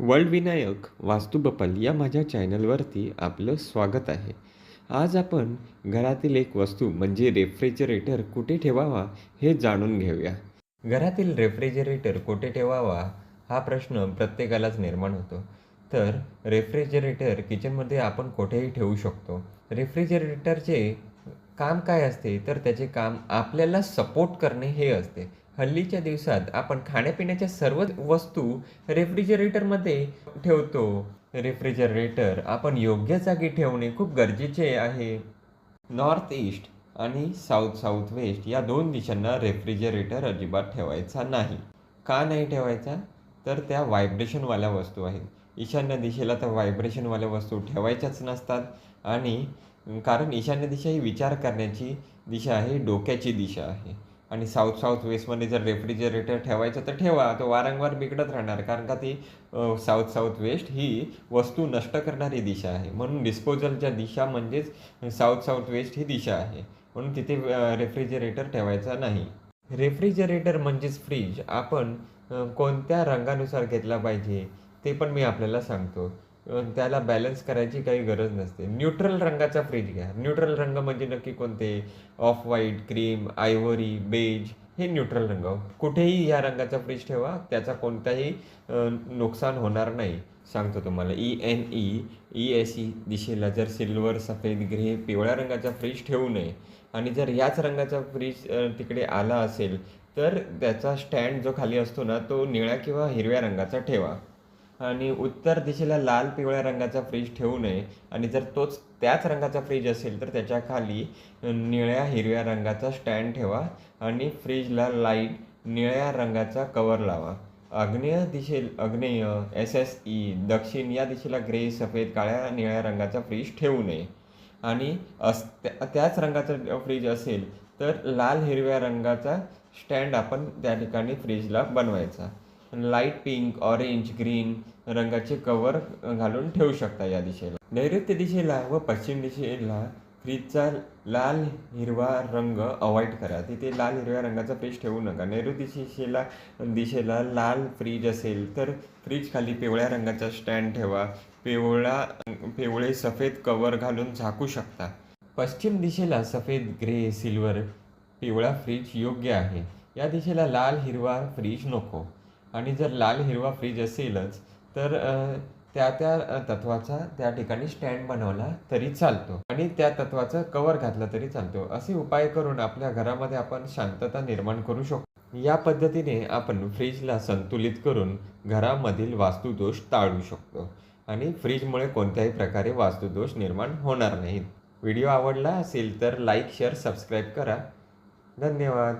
World Vinayak वास्तू बपल या माझ्या चॅनलवरती आपलं स्वागत आहे. आज आपण घरातील एक वस्तू म्हणजे रेफ्रिजरेटर कुठे ठेवावा हे जाणून घेऊया. घरातील रेफ्रिजरेटर कुठे ठेवावा हा प्रश्न प्रत्येकालाच निर्माण होतो. तर रेफ्रिजरेटर किचनमध्ये आपण कुठेही ठेवू शकतो. रेफ्रिजरेटरचे काम काय असते तर त्याचे काम आपल्याला सपोर्ट करणे हे असते. हल्लीच्या दिवसात आपण खाण्यापिण्याच्या सर्व वस्तू रेफ्रिजरेटरमध्ये ठेवतो. रेफ्रिजरेटर आपण योग्य जागी ठेवणे खूप गरजेचे आहे. नॉर्थ ईस्ट आणि साऊथ साऊथ वेस्ट या दोन दिशांना रेफ्रिजरेटर अजिबात ठेवायचा नाही. का नाही ठेवायचा? तर त्या व्हायब्रेशनवाल्या वस्तू आहेत. ईशान्य दिशेला तर व्हायब्रेशनवाल्या वस्तू ठेवायच्याच नसतात. आणि कारण ईशान्य दिशा ही विचार करण्याची दिशा आहे डोक्याची दिशा आहे. आणि साऊथ साऊथ वेस्टमध्ये जर रेफ्रिजरेटर ठेवायचं तर ठेवा तो वारंवार बिघडत राहणार. कारण का ती साऊथ साऊथ वेस्ट ही वस्तू नष्ट करणारी दिशा आहे. म्हणून डिस्पोजलच्या दिशा म्हणजेच साऊथ साऊथ वेस्ट ही दिशा आहे. म्हणून तिथे रेफ्रिजरेटर ठेवायचा नाही. रेफ्रिजरेटर म्हणजेच फ्रीज आपण कोणत्या रंगानुसार घेतला पाहिजे? ते पण मी आपल्याला सांगतो. त्याला बॅलन्स करायची काही गरज नसते. न्यूट्रल रंगाचा फ्रीज घ्या. न्यूट्रल रंग म्हणजे नक्की कोणते? Off white cream ivory beige हे न्यूट्रल रंग. कुठेही या रंगाचा फ्रीज ठेवा. त्याचा कोणताही नुकसान होणार नाही. सांगतो तुम्हाला. E N E E S E दिशेला जर सिल्वर सफेद ग्रे पिवळ्या रंगाचा फ्रीज ठेवू नये आणि जर याच रंगाचा फ्रीज तिकडे आला असेल तर त्याचा स्टँड जो खाली असतो ना तो निळ्या किंवा हिरव्या रंगाचा ठेवा. आणि उत्तर दिशेला लाल पिवळ्या रंगाचा फ्रीज ठेवू नये. आणि जर तोच त्याच रंगाचा फ्रीज असेल तर त्याच्याखाली निळ्या हिरव्या रंगाचा स्टँड ठेवा आणि फ्रीजला लाइट निळ्या रंगाचा कवर लावा. आग्नेय दिशे आग्नेय एस एस ई दक्षिण या दिशेला ग्रे सफेद काळ्या निळ्या रंगाचा फ्रीज ठेवू नये. आणि अस त्या- त्याच रंगाचा फ्रीज असेल तर लाल हिरव्या रंगाचा स्टँड आपण त्या ठिकाणी फ्रीजला बनवायचा. लाइट पिंक ऑरेंज ग्रीन रंगाचे कवर घालून ठेवू शकता या दिशेला. नैऋत्य दिशेला व पश्चिम दिशेला फ्रीजचा लाल हिरवा रंग अवॉइड करा. तिथे लाल हिरव्या रंगाचा फ्रीज ठेवू नका. नैऋत्य दिशेला दिशेला लाल फ्रीज असेल तर फ्रीज खाली पिवळ्या रंगाचा स्टँड ठेवा. पिवळा पिवळे सफेद कवर घालून झाकू शकता. पश्चिम दिशेला सफेद ग्रे सिल्वर पिवळा फ्रीज योग्य आहे. या दिशेला लाल हिरवा फ्रीज नको. आणि जर लाल हिरवा फ्रीज असेलच तर त्या त्या तत्वाचा त्या ठिकाणी स्टँड बनवला तरी चालतो. आणि त्या तत्वाचा कवर घातला तरी चालतो. असे उपाय करून आपल्या घरामध्ये आपण शांतता निर्माण करू शकतो. या पद्धतीने आपण फ्रीजला संतुलित करून घरामधील वास्तुदोष टाळू शकतो. आणि फ्रीजमुळे कोणत्याही प्रकारे वास्तुदोष निर्माण होणार नाहीत. व्हिडिओ आवडला असेल तर लाईक शेअर सबस्क्राईब करा. धन्यवाद.